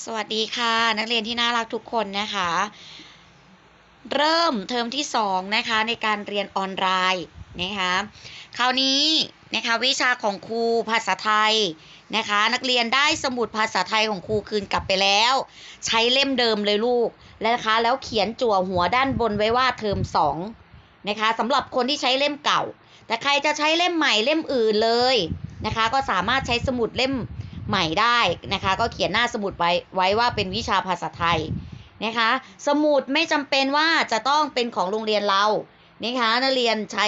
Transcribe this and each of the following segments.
สวัสดีค่ะ นักเรียนที่น่ารักทุกคนนะคะ เริ่มเทอมที่สองนะคะในการเรียนออนไลน์นะคะคราวนี้นะคะวิชาของครูภาษาไทยนะคะ นักเรียนได้สมุดภาษาไทยของครูคืนกลับไปแล้ว ใช้เล่มเดิมเลยลูกแล้วนะคะ แล้วเขียนจั่วหัวด้านบนไว้ว่าเทอมสองนะคะสำหรับคนที่ใช้เล่มเก่า แต่ใครจะใช้เล่มใหม่เล่มอื่นเลยนะคะ ก็สามารถใช้สมุดเล่ม ใหม่ได้นะคะ ก็เขียนหน้าสมุดไว้ไว้ว่าเป็นวิชาภาษาไทยนะคะ สมุดไม่จำเป็นว่าจะต้องเป็นของโรงเรียนเรานะคะนักเรียนใช้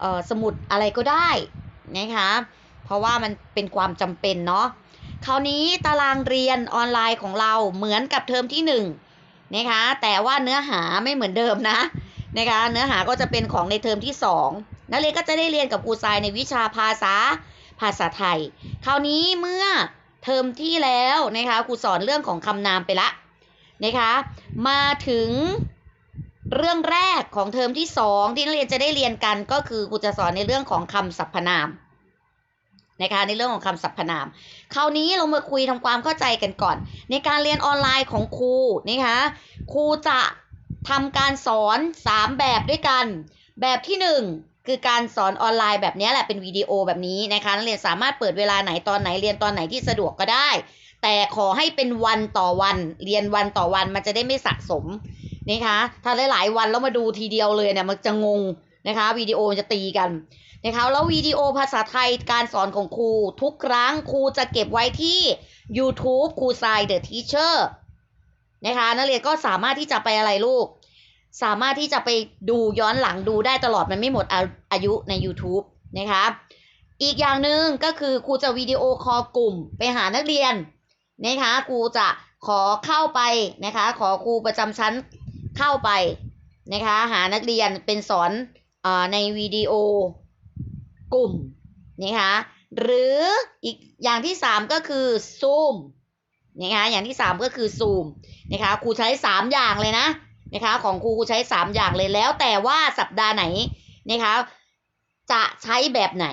เออสมุดอะไรก็ได้นะคะเพราะว่ามันเป็นความจำเป็นเนาะคราวนี้ตารางเรียนออนไลน์ของเราเหมือนกับเทอมที่หนึ่งนะคะแต่ว่าเนื้อหาไม่เหมือนเดิมนะนะคะเนื้อหาก็จะเป็นของในเทอมที่สองนักเรียนก็จะได้เรียนกับครูทรายในวิชาภาษาาษาไทย คราวนี้เมื่อเทอมที่แล้วนะคะครูสอนเรื่องของคำนามไปละนะคะมาถึงเรื่องแรกของเทอมที่สองที่นักเรียนจะได้เรียนกันก็คือครูจะสอนในเรื่องของคำสรรพนามนะคะในเรื่องของคำสรรพนาม คราวนี้เรามาคุยทำความเข้าใจกันก่อน ในการเรียนออนไลน์ของครูนะคะครูจะทำการสอน 3 แบบด้วยกัน แบบที่ 1 คือการสอนออนไลน์แบบนี้แหละเป็นวิดีโอแบบนี้นะคะนักเรียนสามารถเปิดเวลาไหนตอนไหนเรียนตอนไหนที่สะดวกก็ได้ แต่ขอให้เป็นวันต่อวันเรียนวันต่อวันมันจะได้ไม่สะสมนะคะถ้าหลายๆวันแล้วมาดูทีเดียวเลยเนี่ยมันจะงงนะคะวิดีโอจะตีกันนะคะแล้ววิดีโอภาษาไทยการสอนของครู ทุกครั้งครูจะเก็บไว้ที่ YouTube ครูทราย The Teacher นะคะนักเรียนก็สามารถที่จะไปอะไรลูก สามารถที่จะไปดูย้อนหลังดูได้ตลอดมันไม่หมดอาอายุใน YouTube นะคะอีกอย่างหนึ่งก็คือครูจะวิดีโอคอลกลุ่มไปหานักเรียนนะคะครูจะขอเข้าไปนะคะขอครูประจำชั้นเข้าไปนะคะหานักเรียนเป็นสอนอในวิดีโอกลุ่มนะคะหรืออีกอย่างที่สามก็คือซูมนะคะอย่างที่สามก็คือซูมนะคะครูใช้สามอย่างเลยนะ นะคะ ของครูครูใช้3อย่างเลยแล้ว แต่ว่าสัปดาห์ไหนนะคะ จะใช้แบบไหน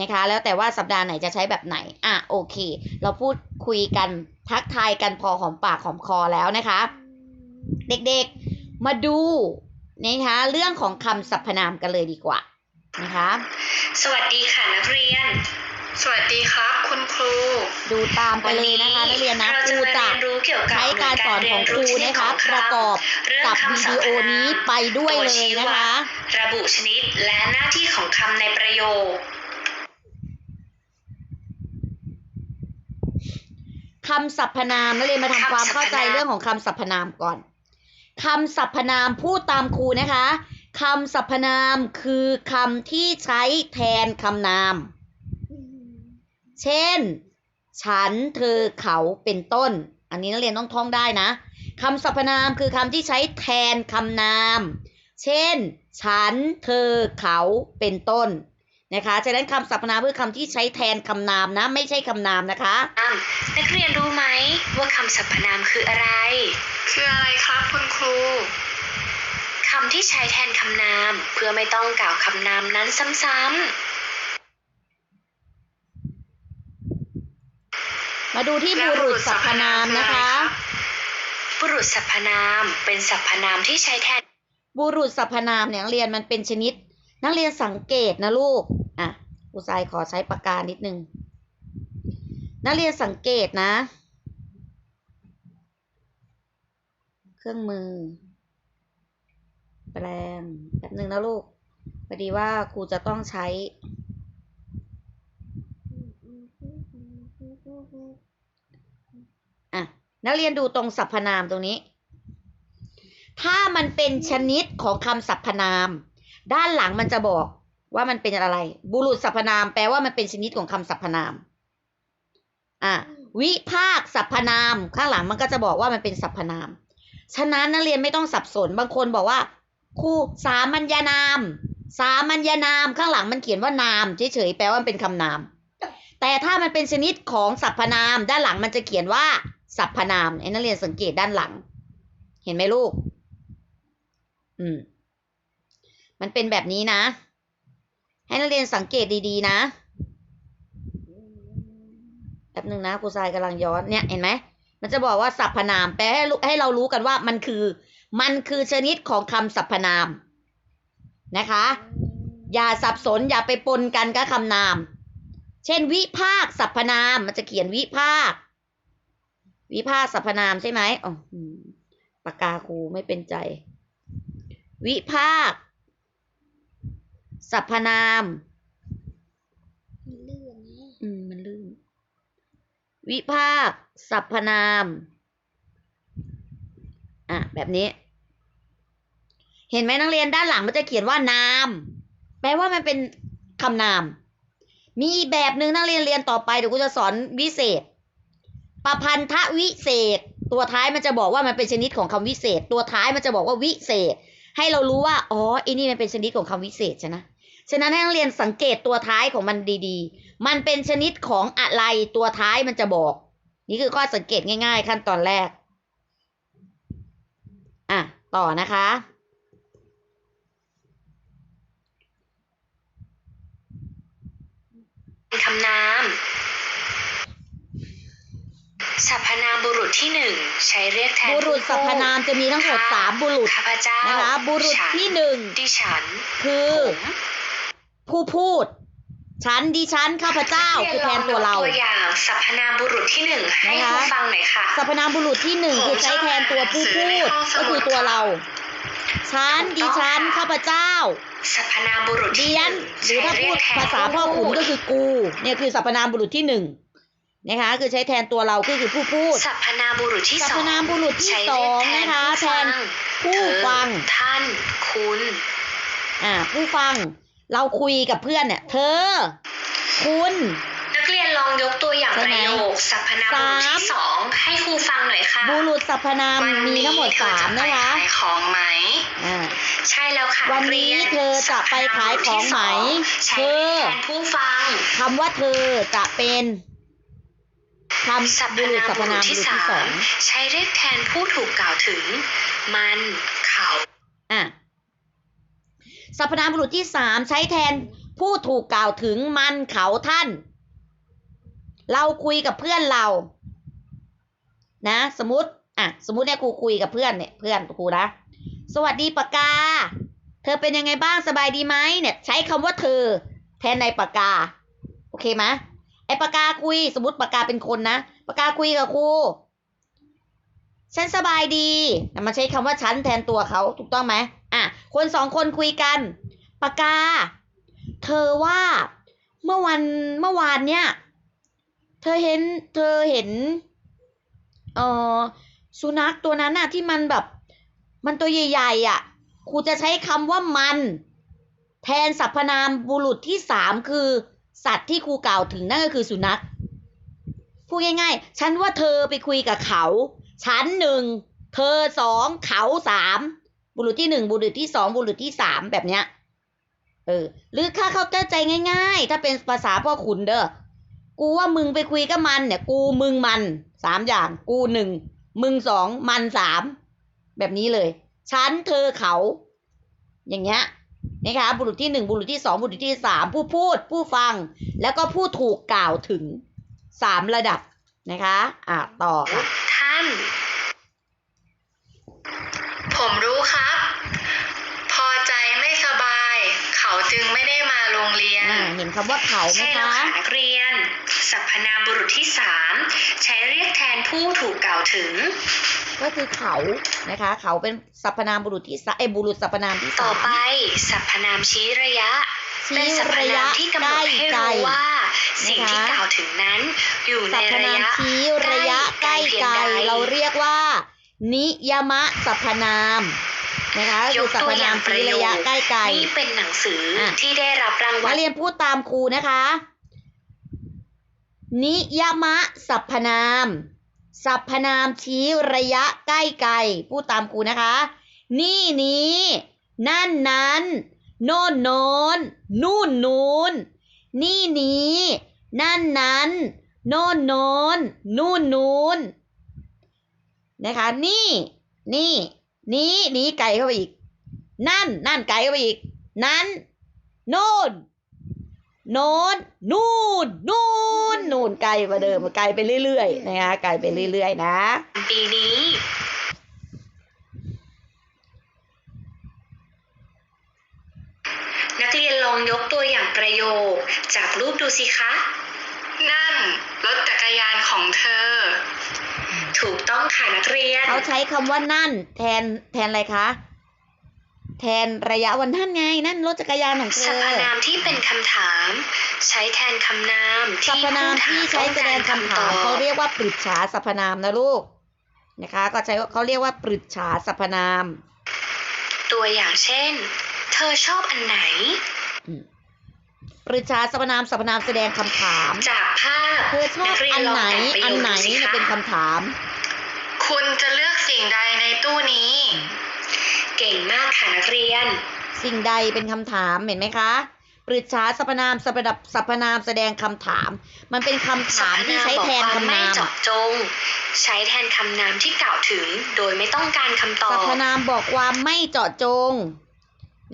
นะคะ แล้วแต่ว่าสัปดาห์ไหนจะใช้แบบไหน อะโอเค เราพูดคุยกันทักทายกันพอหอมปากหอมคอแล้วนะคะ เด็กๆมาดูนะคะเรื่องของคำสรรพนามกันเลยดีกว่านะคะ สวัสดีค่ะนักเรียน สวัสดีครับ คุณครู ดูตามไปเลยนะคะนักเรียนนะเราคจะรูมาจะเรียนรู้เกี่ยวกับใช้การสอนของครูนะคะประกอบเรื่องกับคำวิสรดีรพโอนามนี้ไปด้วยตัวเลยชี้นะวัคะดระบุชนิดและหน้าที่ของคำในประโยคคำสรรพนามนักเรียนมาทำความเข้าใจเรื่องของคำสรรพนามก่อนคำสรรพนามพูดตามครูนะคะคำสรรพนามคือคำที่ใช้แทนคำนาม เช่น ฉัน เธอ เขา เป็นต้น อันนี้นักเรียนต้องท่องได้นะคำสรรพนามคือคำที่ใช้แทนคำนาม เช่น ฉัน เธอ เขา เป็นต้นนะคะ ฉะนั้นคำสรรพนามคือคำที่ใช้แทนคำนามนะ ไม่ใช่คำนามนะคะนักเรียนรู้ไหมว่าคำสรรพนามคืออะไร คืออะไรครับคุณครูคำที่ใช้แทนคำนาม เพื่อไม่ต้องกล่าวคำนามนั้นซ้ำ มาดูที่บุรุษสรรพนามนะคะๆบุรุษสรรพนามเป็นสรรพนามที่ใช้แทน บุรุษสรรพนามเนี่ยนักเรียนมันเป็นชนิด นักเรียนสังเกตนะลูก อะครูทรายขอใช้ปากกานิดนึง นักเรียนสังเกตนะ เครื่องมือ แปลงแป๊บนึงนะลูกพอดีว่าครูจะต้องใช้ นักเรียนดูตรงสรรพนามตรงนี้ ถ้ามันเป็นชนิดของคำสรรพนาม ด้านหลังมันจะบอกว่ามันเป็นอะไร บุรุษสรรพนามแปลว่ามันเป็นชนิดของคำสรรพนาม อะวิภาคสรรพนาม ข้างหลังมันก็จะบอกว่ามันเป็นสรรพนาม ฉะนั้นนักเรียนไม่ต้องสับสนบางคนบอกว่าครูสามัญญานาม สามัญญานามข้างหลังมันเขียนว่านามเฉยๆแปลว่ามันเป็นคำนาม แต่ถ้ามันเป็นชนิดของสรรพนาม ด้านหลังมันจะเขียนว่า สรรพนามไอ้นักเรียนสังเกตด้านหลัง เห็นไหมลูก อืม มันเป็นแบบนี้นะ ให้นักเรียนสังเกตดีๆ นะแป๊บหนึ่งนะครูทรายกำลังย้อนเนี่ยเห็นไหมมันจะบอกว่าสรรพนามแปลให้ให้เรารู้กันว่ามันคือ มันคือชนิดของคำสรรพนาม นะคะ อย่าสับสนอย่าไปปนกันกับคำนาม เช่นวิภาคสรรพนามมันจะเขียนวิภาค วิภาคสรรพนามใช่ไหมอ๋ออืมปากกาครูไม่เป็นใจ วิภาคสรรพนามมันลื่นไงอืมมันลื่น วิภาคสรรพนาม อะ แบบนี้ เห็นไหมนักเรียนด้านหลังมันจะเขียนว่านาม แปลว่ามันเป็นคำนาม มีอีกแบบหนึ่งนักเรียนเรียนต่อไปเดี๋ยวกูจะสอนวิเศษ ประพันธวิเศษ ตัวท้ายมันจะบอกว่ามันเป็นชนิดของคำวิเศษ ตัวท้ายมันจะบอกว่าวิเศษ ให้เรารู้ว่าอ๋ออ้นี่มันเป็นชนิดของคำวิเศษใช่นะฉะนั้นให้นักเรียนสังเกตตัวท้ายของมันดีๆ มันเป็นชนิดของอะไรตัวท้ายมันจะบอก นี่คือข้อสังเกตง่ายๆ ขั้นตอนแรก อะ ต่อนะคะ คำนาม สรรพนามบุรุ ษที่หนึ่งใช้เรียกแทนบุรุษสรรพนามจะมีทั้งหมดข้สามบุรุษข้าพเจ้านะคะบุรุษฉันที่หนึ่งดิฉัน คือผมผู้พูดฉันดิฉันข้าพเจ้าคือแทนตัวเราตัวอย่างสรรพนามบุรุษที่หนึ่งให้นะคะครูฟังหน่อยค่ะสรรพนามบุรุษที่หนึ่งคือใช้แทนตัวผู้พูดก็คือตัวเราฉันดิฉันข้าพเจ้าสรรพนามบุรุษเดีที่ยหนนึ่งหรือถ้าพูดภาษาพ่อขุนก็คือกู เนี่ยคือสรรพนามบุรุษที่หนึ่ง นะคะคือใช้แทนตัวเราก็คือผู้พูดสรรพนามบุรุษที่สรรสพองนามบุรุษที่ใช้สเรีอยกงแทนนะคะแทผู้นฟังผู้ฟังเธอท่านคุณอ่าผู้ฟังเราคุยกับเพื่อนเนี่ยเธอ คุณ นักเรียนลองยกตัวอย่างใช่ปไหมระโยคสรรพนามบุรุษที่สามสองให้ครูฟังหน่อยค่ะบุรุษสรรพนามมีทั้งหมดสามนะคะขายของไหมอ่าใช่แล้วค่ะวันนี้กรียเธอจะไปขายของไหมใช้เธอแทนผู้ฟังคำว่าเธอจะเป็น คสรรำพบุรุษนามสรรพบุรุนาษมบุที่รุษสาที่สอมงใช้เรียกแทนผู้ถูกกล่าวถึง มัน เขาอะสรรพนามบุรุษที่สามใช้แทนผู้ถูกกล่าวถึงมันเขาท่าน เราคุยกับเพื่อนเรา นะ สมมติอะสมมติเนี่ยครูคุยกับเพื่อนเนี่ยเพื่อนครูนะสวัสดีปากกา เธอเป็นยังไงบ้างสบายดีไหมเนี่ย ใช้คำว่าเธอ แทนในปากกา โอเคไหม ไอปากกาคุย สมมติปากกาเป็นคนนะปากกาคุยกับครูฉันสบายดีแต่มันใช้คำว่าฉันแทนตัวเขาถูกต้องไหมอะ คนสองคนคุยกันปากกา เธอว่าเมื่อวันเมื่อวานเนี่ย เธอเห็น เธอเห็น เออสุนัขตัวนั้นน่ะ ที่มันแบบ มันตัวใหญ่ๆอะครูจะใช้คำว่ามัน แทนสรรพนามบุรุษที่สามคือ สัตว์ที่ครูกล่าวถึงนั่นก็คือสุนัขพูดง่ายๆ ฉันว่าเธอไปคุยกับเขา ฉันหนึ่ง เธอสอง เขาสาม บุรุษที่หนึ่ง บุรุษที่สอง บุรุษที่สามแบบเนี้ย เออ หรือค่าเข้าใจง่าย ๆ ถ้าเป็นภาษาพ่อขุนเด้อ กูว่ามึงไปคุยกับมันเนี่ย กูมึงมันสามอย่าง กูหนึ่ง มึงสอง มันสาม แบบนี้เลย ฉันเธอเขา อย่างเงี้ย นะคะบุรุษที่หนึ่งบุรุษที่สองบุรุษที่สามผู้พูด ผู้ฟัง แล้วก็ผู้ถูกกล่าวถึงสามระดับนะคะอะต่อค่ะท่าน ผมรู้ครับ พอใจไม่สบาย เขาจึงไม่ได้มาโรงเรียนอ่าเห็นคำว่าเขาไหมใช่แล้วคะ ค่ะนักเรียน สรรพนามบุรุษที่สามใช้เรียกแทนผู้ถูกกล่าวถึง ก็คือเขานะคะ เขาเป็นสรรพนามบุรุษที่สามเอยบุรุษสรรพนามที่ต่สาอมไปสรรพนามชี้ระยะชี้เป็นสรรพระนายะมที่กำหนดให้ใกล้รู้ว่าๆสิ่งนะคะที่กล่าวถึงนั้น อยู่สในรรพระนามยะชี้ระยะใกล้เพียไกงลใดเราเรียกว่า นิยมะสรรพนามนะคะยคือกสรรตัพวอนาย่ามงปชี้ระโยระคยะใกล้ไกลนี่เป็นหนังสืออะที่ได้รับรางวันัลกเรียนพูดตามครูนะคะ นิยมะสรรพนามสรรพนามชี้ระยะใกล้ไกลพูดตามครูนะคะ นี่นี้ นั่นนั้น โน่นโน้น นู่นนู้น นี่นี้ นั่นนั้น โน่นโน้น นู่นนู้น นะคะ นี่ นี่ นี้นี้ไกลเข้าไปอีก นั่น นั่นไกลเข้าไปอีก นั้น โน่น โน้นนู่นนู่นนู่นไกลกว่าเดิมไกลไปเรื่อยๆนะคะไกลไปเรื่อยๆ นะ ปีนี้นักเรียนลองยกตัวอย่างประโยค จากรูปดูสิคะ นั่นรถจักรยานของเธอ ถูกต้องค่ะนักเรียน เขาใช้คำว่านั่น แทนแทนอะไรคะ แทนระยะวันท่านไง นั่นรถจักรยานของเธสรรอพนามที่เป็นคำถาม ใช้แทนคำนามสรรที่พนามผู้ถาที่มใช้ต้องแสดการงคำคำตถาอมเขาบเรียกว่าปรึกษาสรรพนามนะลูกนะคะ ก็ใช้เขาเรียกว่าปรึกษาสรรพนาม ตัวอย่างเช่น เธอชอบอันไหนปรึกษาสรรพนามสรรพนามแสดงคำถาม จากภาพเธอชอบนักเรียอันนลองไหนแต่งประอัโยนคไหนดูสิเนี่ยคะเป็นคำถาม คุณจะเลือกสิ่งใดในตู้นี้ เก่งมากค่ะนักเรียน สิ่งใดเป็นคำถามเห็นไหมคะปรึกษาสรรพนามสรรพดับสรรพนามแสดงคำถาม มันเป็นคำถามที่ใช้แทนสรรพคำไม่นามเจาะจง ใช้แทนคำนามที่กล่าวถึง โดยไม่ต้องการคำตอสรบรพนามบอกความไม่เจาะจง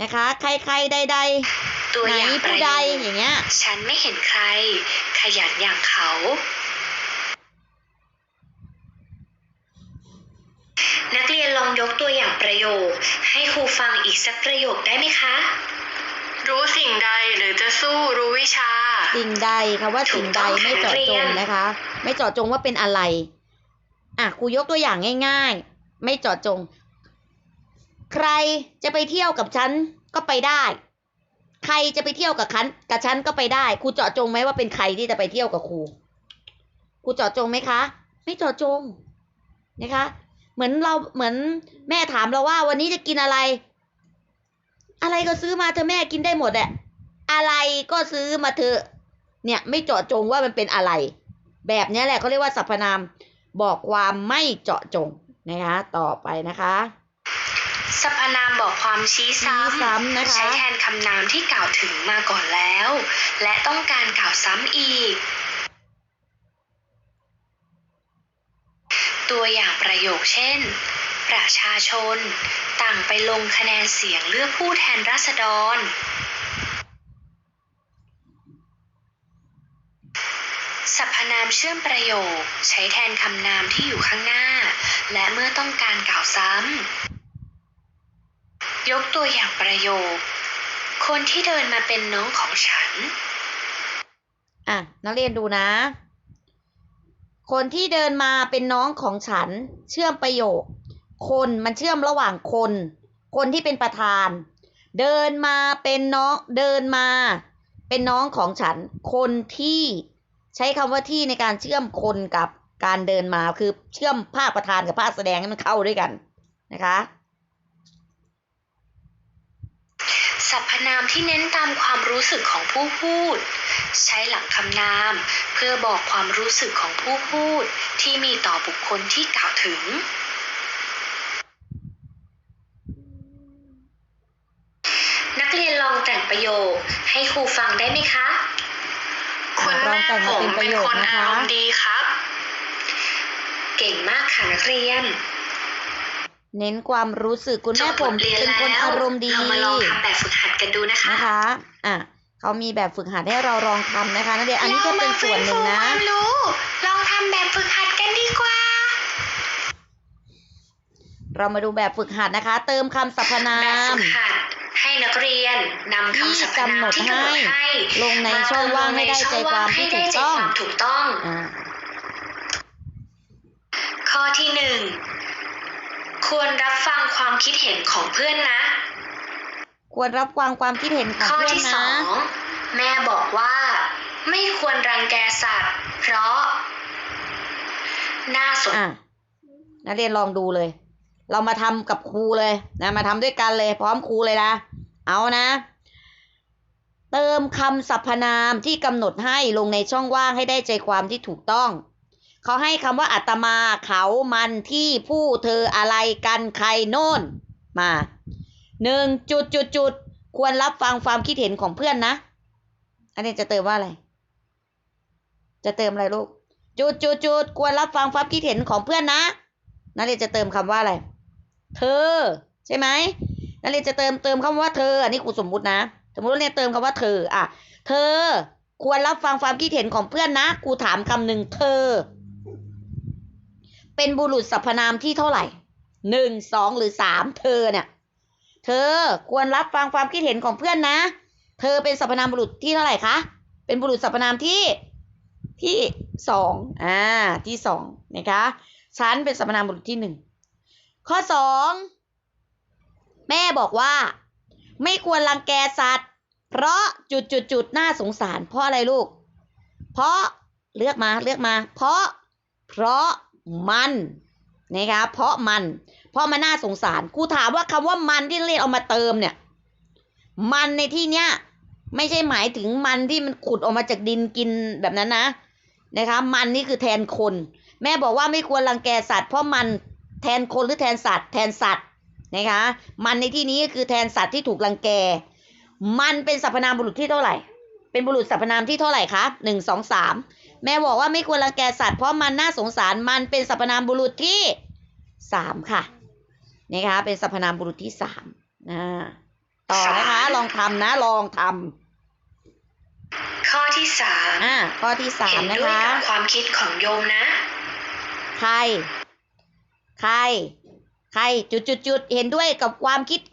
นะคะ ใครใครใดใดตัวไหนอย่างปผู้ระใดโยคอย่างเงี้ย ฉันไม่เห็นใคร ขยันอย่างเขา นักเรียนลองยกตัวอย่างประ โยค ให้ครูฟังอีกสักประโยคได้ไหมคะ รู้สิ่งใดหรือจะสู้รู้วิชา สิ่งใดคำว่าสิ่งใดไม่เจาะจงนะคะ ไม่เจาะจงว่าเป็นอะไร อะครูยกตัวอย่างง่าย ๆ ไม่เจาะจง ใครจะไปเที่ยวกับฉันก็ไปได้ ใครจะไปเที่ยวกับฉันกับฉันก็ไปได้ครูเจาะจงไหมว่าเป็นใครที่จะไปเที่ยวกับครูครูเจาะจงไหมคะ ไม่เจาะจงนะคะ เหมือนเราเหมือนแม่ถามเราว่า วันนี้จะกินอะไร อะไรก็ซื้อมาเธอะแม่กินได้หมดอะอะไรก็ซื้อมาเถอะเนี่ย ไม่เจาะจงว่ามันเป็นอะไร แบบเนี้ยแหละเขาเรียกว่าสรรพนาม บอกความไม่เจาะจงนะคะต่อไปนะคะสรรพนามบอกความชี้ซ้ชี้ซ้ำนะคะใช้แทนคำนามที่กล่าวถึงมาก่อนแล้ว และต้องการกล่าวซ้ำอีก ตัวอย่างประโยคเช่น ประชาชน ต่างไปลงคะแนนเสียงเลือกผู้แทนราษฎร สรรพนามเชื่อมประโยค ใช้แทนคำนามที่อยู่ข้างหน้า และเมื่อต้องการกล่าวซ้ำ ยกตัวอย่างประโยค คนที่เดินมาเป็นน้องของฉัน อะ นักเรียนดูนะ คนที่เดินมาเป็นน้องของฉัน เชื่อมประโยค คนมันเชื่อมระหว่างคน คนที่เป็นประธาน เดินมาเป็นน้องเดินมา เป็นน้องของฉัน คนที่ใช้คำว่าที่ในการเชื่อมคนกับการเดินมาคือเชื่อมภาคประธานกับภาคแสดงให้มันเข้าด้วยกันนะคะ สรรพนามที่เน้นตามความรู้สึกของผู้พูด ใช้หลังคำนาม เพื่อบอกความรู้สึกของผู้พูด ที่มีต่อบุคคลที่กล่าวถึงนักเรียนลองแต่งประโยคให้ครูฟังได้ไหมคะ คุณแม่ผมเป็นคนอารมณ์ดีครับ เก่งมากค่ะนักเรียน เน้นความรู้สึกคุณจแม่บผบมทเรียนเป็นแล้วคนอารมณ์ดีเรามาลองทำแบบฝึกหัดกันดูนะคะนะคะอะเขามีแบบฝึกหัดให้เราลองทำนะคะนักเรียนอันนี้ก็เป็นส่วนหนึ่งนะเรามาฟื้ฟูความรู้ลองทำแบบฝึกหัดกันดีกว่า เรามาดูแบบฝึกหัดนะคะ เติมคำสรรพนาแบบมฝึกหัดให้นักเรียนนำคำสรรพนามที่กำหนดให้ลงในช่องว่างให้ได้ใจความที่ถูกต้องให้ได้ใจความถูกต้องอ่าข้อที่หนึ่ง ควรรับฟังความคิดเห็นของเพื่อนนะ ควรรับฟังความคิดเห็นของข้อเพื่อนที่สอนะ งแม่บอกว่า ไม่ควรรังแกสัตว์ เพราะ น่าสนอะนักเรียนลองดูเลย เรามาทำกับครูเลยนะ มาทำด้วยกันเลย พร้อมครูเลยนะ เอานะ เติมคำสรรพนามที่กำหนดให้ลงในช่องว่างให้ได้ใจความที่ถูกต้อง เขาให้คำว่าอัตมาเขามันที่ผู้เธออะไรกันใครโน่น มาหนึ่งจุดจุดจุดควรรับฟังความคิดเห็นของเพื่อนนะ อันนี้จะเติมว่าอะไร จะเติมอะไรลูก จุดจุดจุดควรรับฟังความคิดเห็นของเพื่อนนะนักเรียนจะเติมคำว่าอะไร เธอ ใช่ไหมนักเรียนจะเติมเติมคำว่าเธอ อันนี้ครูสมมุตินะ สมมติว่าเรียนเติมคำว่าเธอ อะ เธอ ควรรับฟังความคิดเห็นของเพื่อนนะกูถามคำหนึ่งเธอ เป็นบุรุษสรรพนามที่เท่าไหร่หนึ่งสองหรือสามเธอเนี่ยเธอควรรับฟังความคิดเห็นของเพื่อนนะ เธอเป็นสรรพนามบุรุษที่เท่าไหร่คะเป็นบุรุษสรรพนามที่ที่สองอ่าที่สองนะคะฉันเป็นสรรพนามบุรุษที่หนึ่งข้อสองแม่บอกว่า ไม่ควรรังแกสัตว์ เพราะจุดจุดจุดน่าสงสาร เพราะอะไรลูก เพราะเลือกมาเลือกมา เพราะ เพราะ มันนะคะเพราะมัน เพราะมันน่าสงสารครูถามว่าคำว่ามันที่เรียนเอามาเติมเนี่ย มันในที่เนี้ยไม่ใช่หมายถึงมันที่มันขุดออกมาจากดินกินแบบนั้นนะนะคะ มันนี่คือแทนคน แม่บอกว่าไม่ควรรังแกสัตว์เพราะมันแทนคนหรือแทนสัตว์ แทนสัตว์นะคะ มันในที่นี้ก็คือแทนสัตว์ที่ถูกรังแก มันเป็นสรรพนามบุรุษที่เท่าไหร่ เป็นบุรุษสรรพนามที่เท่าไหร่คะหนึ่งสองสาม แม่บอกว่าไม่ควรรังแกสัตว์เพราะมันน่าสงสารมันเป็นสรรพนามบุรุษที่สามค่ะนะคะเป็นสรรพนามบุรุษที่สามอ่าต่อนะคะลองทำนะลองทำข้อที่สามอ่าข้อที่สาเห็มนนะด้วยคะกับความคิดของโยมนะ ใคร ใคร ใครจุดจุดจุดๆๆเห็นด้วยกับความคิดของ